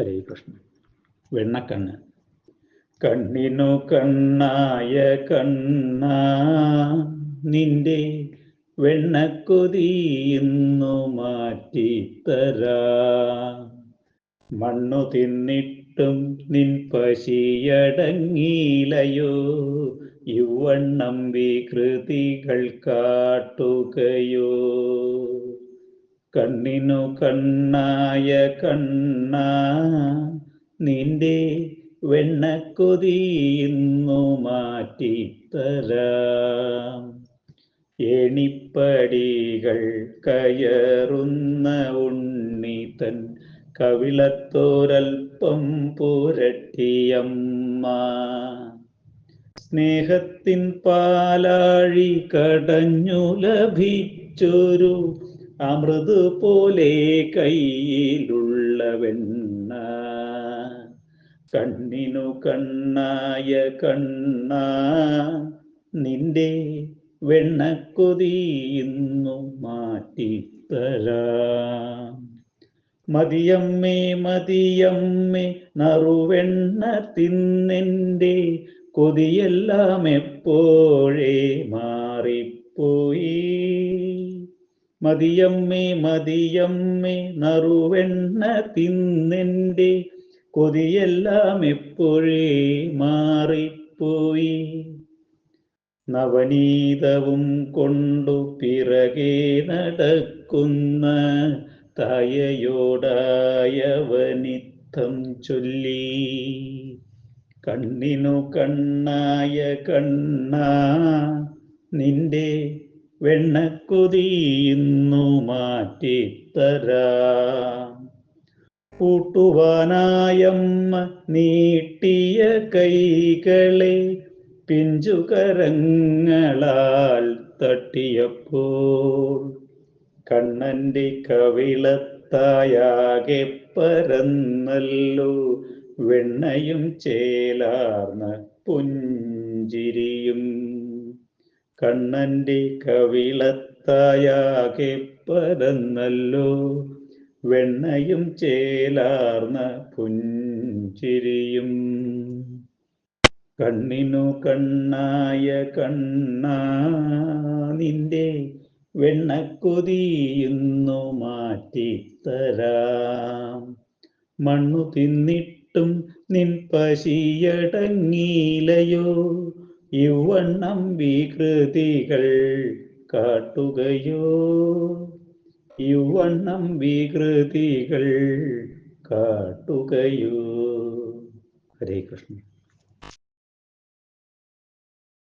ഹരേ കൃഷ്ണ വെണ്ണക്കണ്ണ്. കണ്ണിനു കണ്ണായ കണ്ണ നിന്റെ വെണ്ണക്കൊതിയുന്നു മാറ്റിത്തരാ. മണ്ണു തിന്നിട്ടും നിൻ പശിയടങ്ങിയിലയോ യുവണ്ണം വികൃതികൾ കാട്ടുകയോ? കണ്ണിനു കണ്ണായ കണ്ണ നിന്റെ വെണ്ണക്കൊതിയുന്നു മാറ്റിത്തരാം. എണിപ്പടികൾ കയറുന്ന ഉണ്ണിതൻ കവിളത്തോരൽപ്പം പുരട്ടിയമ്മ. സ്നേഹത്തിൻ പാലാഴി കടഞ്ഞു ലഭിച്ചൊരു അമൃത് പോലെ കയ്യിലുള്ള വെണ്ണ. കണ്ണിനു കണ്ണായ കണ്ണ നിന്റെ വെണ്ണക്കൊതിയുന്നു മാറ്റിത്തരാം. മതിയമ്മേ മതിയമ്മേ നറുവെണ്ണ തിന്നെന്റെ കൊതിയെല്ലാം എപ്പോഴേ മാറിപ്പോയി? മതിയമ്മേ മതിയമ്മേ നറുവെണ്ണ തിന്നെന്റെ കൊതിയെല്ലാം എപ്പോഴേ മാറിപ്പോയി? നവനീതവും കൊണ്ടു പിറകെ നടക്കുന്ന തായയോടായവനിത്തം ചൊല്ലി. കണ്ണിനു കണ്ണായ കണ്ണ നിന്റെ വെണ്ണക്കൊതിയുന്നു മാറ്റിത്തരാ. കൂട്ടുവാനായമ്മ നീട്ടിയ കൈകളെ പിഞ്ചുകരങ്ങളാൽ തട്ടിയപ്പോൾ കണ്ണന്റെ കവിളത്തായാകെ പരന്നല്ലോ. വെണ്ണയും ചേലാർന്ന പുഞ്ചിരിയും കണ്ണന്റെ കവിളത്തായാകെ പരന്നല്ലോ വെണ്ണയും ചേലാർന്ന പുഞ്ചിരിയും. കണ്ണിനു കണ്ണായ കണ്ണ നിന്റെ വെണ്ണക്കൊതിയുന്നു മാറ്റിത്തരാം മണ്ണു തിന്നിട്ടും നിൻ പശിയടങ്ങിയിലയോ ഇവണ്ണം വികൃതികൾ കാട്ടുകയോ? ഇവണ്ണം വികൃതികൾ കാട്ടുകയോ? ഹരേ കൃഷ്ണ.